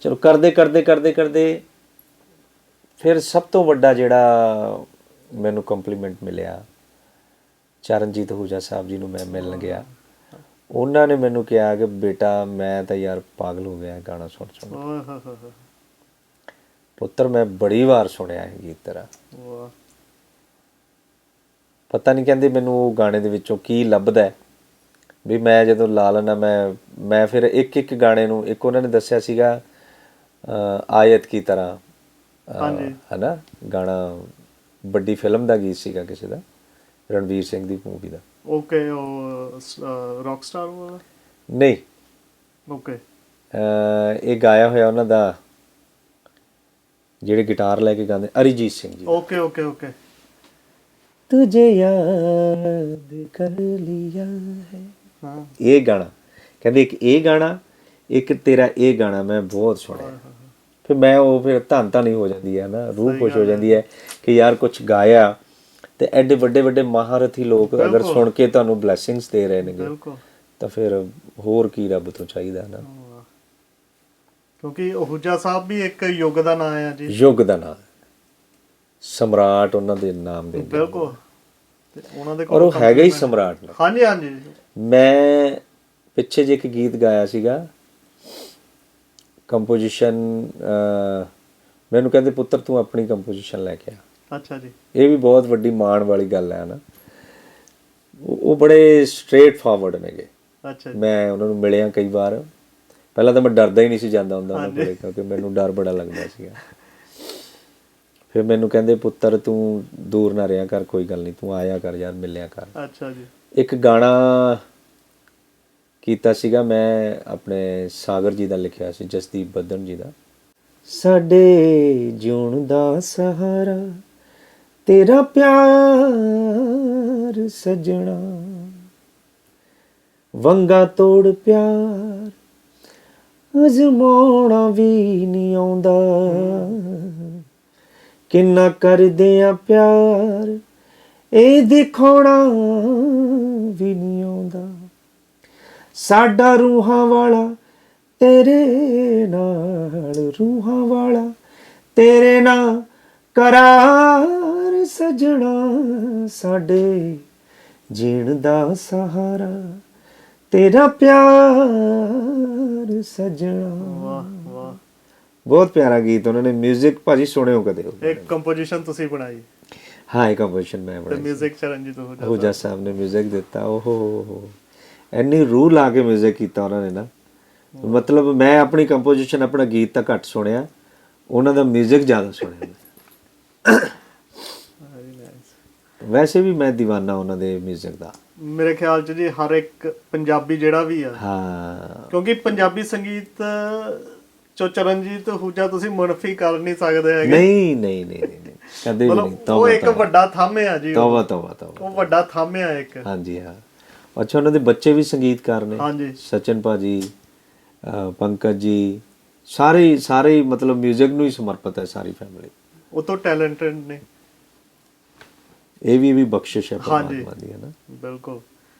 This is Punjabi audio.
ਚਲੋ ਕਰਦੇ ਕਰਦੇ ਕਰਦੇ ਕਰਦੇ ਫਿਰ ਸਭ ਤੋਂ ਵੱਡਾ ਜਿਹੜਾ ਮੈਨੂੰ ਕੰਪਲੀਮੈਂਟ ਮਿਲਿਆ ਚਰਨਜੀਤ ਹੂਜਾ ਸਾਹਿਬ ਜੀ ਨੂੰ ਮੈਂ ਮਿਲਣ ਗਿਆ। ਉਹਨਾਂ ਨੇ ਮੈਨੂੰ ਕਿਹਾ ਕਿ ਬੇਟਾ ਮੈਂ ਤਾਂ ਯਾਰ ਪਾਗਲ ਹੋ ਗਿਆ ਗਾਣਾ ਸੁਣ ਸੁਣ। ਓਏ ਹੋ ਹੋ ਹੋ। ਪੁੱਤਰ ਮੈਂ ਬੜੀ ਵਾਰ ਸੁਣਿਆ ਇਹ ਗੀਤ ਤੇਰਾ। ਵਾਹ। ਪਤਾ ਨਹੀਂ ਕਹਿੰਦੇ ਮੈਨੂੰ ਉਹ ਗਾਣੇ ਦੇ ਵਿੱਚੋਂ ਕੀ ਲੱਭਦਾ ਹੈ। ਵੀ ਮੈਂ ਜਦੋਂ ਲਾ ਲੈਣਾ ਮੈਂ ਮੈਂ ਫਿਰ ਇੱਕ ਇੱਕ ਗਾਣੇ ਨੂੰ ਇੱਕ ਉਹਨਾਂ ਨੇ ਦੱਸਿਆ ਸੀਗਾ ਆਇਤ ਕੀ ਤਰ੍ਹਾਂ? ਹਾਂਜੀ। ਹਨਾ? ਗਾਣਾ ਵੱਡੀ ਫਿਲਮ ਦਾ ਗੀਤ ਸੀਗਾ ਕਿਸੇ ਦਾ ਰਣਵੀਰ ਸਿੰਘ ਦੀ ਮੂਵੀ ਦਾ। ਓਕੇ ਉਹ ਰੌਕ ਸਟਾਰ ਵਾਲਾ? ਨਹੀਂ। ਓਕੇ ਇਹ ਗਾਇਆ ਹੋਇਆ ਉਹਨਾਂ ਦਾ ਜਿਹੜੇ ਗਿਟਾਰ ਲੈ ਕੇ ਗਾਉਂਦੇ Arijit Singh ji okay okay okay ਤੁਝੇ ਯਾਦ ਕਰ ਲਿਆ ਹੈ। ਹਾਂ। ਇਹ ਗਾਣਾ। ਕਹਿੰਦੇ ਇੱਕ ਇਹ ਗਾਣਾ ਇੱਕ ਤੇਰਾ ਇਹ ਗਾਣਾ ਮੈਂ ਬਹੁਤ ਸੁਣਿਆ। ਫਿਰ ਮੈਂ ਉਹ ਫਿਰ ਧੰਨ ਧੰਨ ਹੀ ਹੋ ਜਾਂਦੀ ਹੈ ਨਾ ਰੂਹ ਖੁਸ਼ ਹੋ ਜਾਂਦੀ ਹੈ ਕਿ ਯਾਰ ਕੁਝ ਗਾਇਆ ਤੇ ਐਡੇ ਵੱਡੇ ਵੱਡੇ ਮਹਾਰਥੀ ਲੋਕ ਅਗਰ ਸੁਣ ਕੇ ਤੁਹਾਨੂੰ ਬਲੇਸਿੰਗਸ ਦੇ ਰਹੇ ਨੇਗੇ ਬਿਲਕੁਲ। ਤਾਂ ਫਿਰ ਹੋਰ ਕੀ ਰੱਬ ਤੋਂ ਚਾਹੀਦਾ ਨਾ। ਕਿਉਂਕਿ ਹੁਜਾ ਸਾਹਿਬ ਵੀ ਇੱਕ ਯੁੱਗ ਦਾ ਨਾਂ ਆ ਜੀ। ਯੁੱਗ ਦਾ ਨਾਮ ਸਮਰਾਟ ਉਹਨਾਂ ਦੇ ਨਾਮ ਦੇ ਬਿਲਕੁਲ। ਤੇ ਉਹਨਾਂ ਦੇ ਔਰ ਉਹ ਹੈਗਾ ਹੀ ਸਮਰਾਟ ਹਾਂਜੀ ਹਾਂਜੀ। ਮੈਂ ਪਿੱਛੇ ਜੇ ਇੱਕ ਗੀਤ ਗਾਇਆ ਸੀਗਾ ਕੰਪੋਜੀਸ਼ਨ ਮੈਨੂੰ ਕਹਿੰਦੇ ਪੁੱਤਰ ਤੂੰ ਆਪਣੀ ਕੰਪੋਜੀਸ਼ਨ ਲੈ ਕੇ ਆ। ਅੱਛਾ ਜੀ। ਇਹ ਵੀ ਬਹੁਤ ਵੱਡੀ ਮਾਣ ਵਾਲੀ ਗੱਲ ਹੈ ਨਾ। ਉਹ ਬੜੇ ਸਟ੍ਰੇਟ ਫਾਰਵਰਡ ਨੇਗੇ। ਅੱਛਾ ਜੀ। ਮੈਂ ਉਹਨਾਂ ਨੂੰ ਮਿਲਿਆ ਕਈ ਵਾਰ। ਪਹਿਲਾਂ ਤਾਂ ਮੈਂ ਡਰਦਾ ਹੀ ਨਹੀਂ ਸੀ ਜਾਂਦਾ ਹੁੰਦਾ ਉਹਨਾਂ ਕੋਲੇ ਕਿਉਂਕਿ ਮੈਨੂੰ ਡਰ ਬੜਾ ਲੱਗਦਾ ਸੀਗਾ। ਫਿਰ ਮੈਨੂੰ ਕਹਿੰਦੇ ਪੁੱਤਰ ਤੂੰ ਦੂਰ ਨਾ ਰਿਹਾ ਕਰ ਕੋਈ ਗੱਲ ਨਹੀਂ ਤੂੰ ਆਇਆ ਕਰ ਯਾਰ ਮਿਲਿਆ ਕਰ। ਅੱਛਾ ਜੀ। ਇੱਕ ਗਾਣਾ ਕੀਤਾ ਸੀਗਾ, ਮੈਂ ਆਪਣੇ ਸਾਗਰ ਜੀ ਦਾ ਲਿਖਿਆ ਸੀ, ਜਸਦੀਪ ਬੱਦਨ ਜੀ ਦਾ। ਸਾਡੇ ਜਿਉਣ ਦਾ ਸਹਾਰਾ, ਤੇਰਾ ਪਿਆਰ ਸਜਣਾ। ਵੰਗਾ ਤੋੜ ਪਿਆਰ, ਅਜ਼ਮਾਉਣਾ ਵੀ ਨਹੀਂ ਆਉਂਦਾ। ਕਿੰਨਾ ਕਰਦੇ ਆ ਪਿਆਰ, ਇਹ ਦਿਖਾਉਣਾ ਸਾਡਾ ਰੂਹਾਂ ਵਾਲਾ ਤੇਰੇ ਨਾਲ ਰੂਹਾਂ ਵਾਲਾ ਤੇਰੇ ਨਾਲ ਕਰਾਰ ਸਜਣਾ ਸਾਡੇ ਜੀਣ ਦਾ ਸਹਾਰਾ ਤੇਰਾ ਪਿਆਰ ਸਜਣਾ ਵਾਹ ਵਾਹ ਬਹੁਤ ਪਿਆਰਾ ਗੀਤ ਉਹਨਾਂ ਨੇ 뮤직 ਭਾਜੀ ਸੁਣਿਓ ਕਦੇ ਉਹ। ਇੱਕ ਕੰਪੋਜੀਸ਼ਨ ਤੁਸੀਂ ਬਣਾਈ ਹਾਂ ਇਹ ਕੰਪੋਜੀਸ਼ਨ ਮੈਂ ਤੇ ਬਣਾਈ 뮤직 ਚਰਨਜੀਤ ਹੁਜਾ ਹੂਜਾ ਸਾਹਿਬ ਨੇ 뮤직 ਦਿੱਤਾ ਓਹੋ ਹੋ ਹੋ ਐਨੀ ਰੂਹ ਲਾ ਕੇ 뮤직 ਕੀਤਾ ਉਹਨਾਂ ਨੇ ਨਾ। ਮਤਲਬ ਮੈਂ ਆਪਣੀ ਕੰਪੋਜੀਸ਼ਨ ਆਪਣਾ ਗੀਤ ਤਾਂ ਘੱਟ ਸੁਣਿਆ ਉਹਨਾਂ ਦਾ 뮤직 ਜ਼ਿਆਦਾ ਸੁਣਿਆ ਵੈਸੇ ਵੀ ਮੈਂ دیਵਾਨਾ ਉਹਨਾਂ ਦੇ 뮤직 ਦਾ। ਮੇਰੇ ਖਿਆਲ ਚ ਜੀ ਹਰ ਇੱਕ ਪੰਜਾਬੀ ਜਿਹੜਾ ਵੀ ਆ। ਹਾਂ। ਕਿਉਂਕਿ ਪੰਜਾਬੀ ਸੰਗੀਤ ਚੋ ਚਰਨਜੀਤ ਹੂਜਾ ਤੁਸੀਂ ਮਨਫੀ ਕਰ ਨਹੀਂ ਸਕਦੇ ਹੈਗੇ। ਨਹੀਂ ਨਹੀਂ ਨਹੀਂ ਨਹੀਂ ਕਦੇ ਵੀ ਨਹੀਂ ਉਹ ਇੱਕ ਵੱਡਾ ਥੰਮ ਜੀ ਤੋਬਾ ਤੋਬਾ ਤੋਬਾ। ਉਹ ਵੱਡਾ ਥੰਮ ਇੱਕ। ਹਾਂਜੀ ਹਾਂ। ਅੱਛਾ ਉਹਨਾਂ ਦੇ ਬੱਚੇ ਵੀ ਸੰਗੀਤਕਾਰ ਨੇ? ਹਾਂਜੀ। ਸਚਨ ਭਾਜੀ ਪੰਕਜ ਜੀ ਸਾਰੇ ਸਾਰੇ ਮਤਲਬ 뮤직 ਨੂੰ ਹੀ ਸਮਰਪਿਤ ਹੈ ਸਾਰੀ ਫੈਮਿਲੀ ਉਹ ਤੋਂ ਟੈਲੈਂਟਡ ਨੇ। ਇਹ ਵੀ ਵੀ ਬਖਸ਼ਿਸ਼ ਹੈ। ਪਰਮਾਤਮਾ ਦੀ ਹੈ ਨਾ? ਬਿਲਕੁਲ।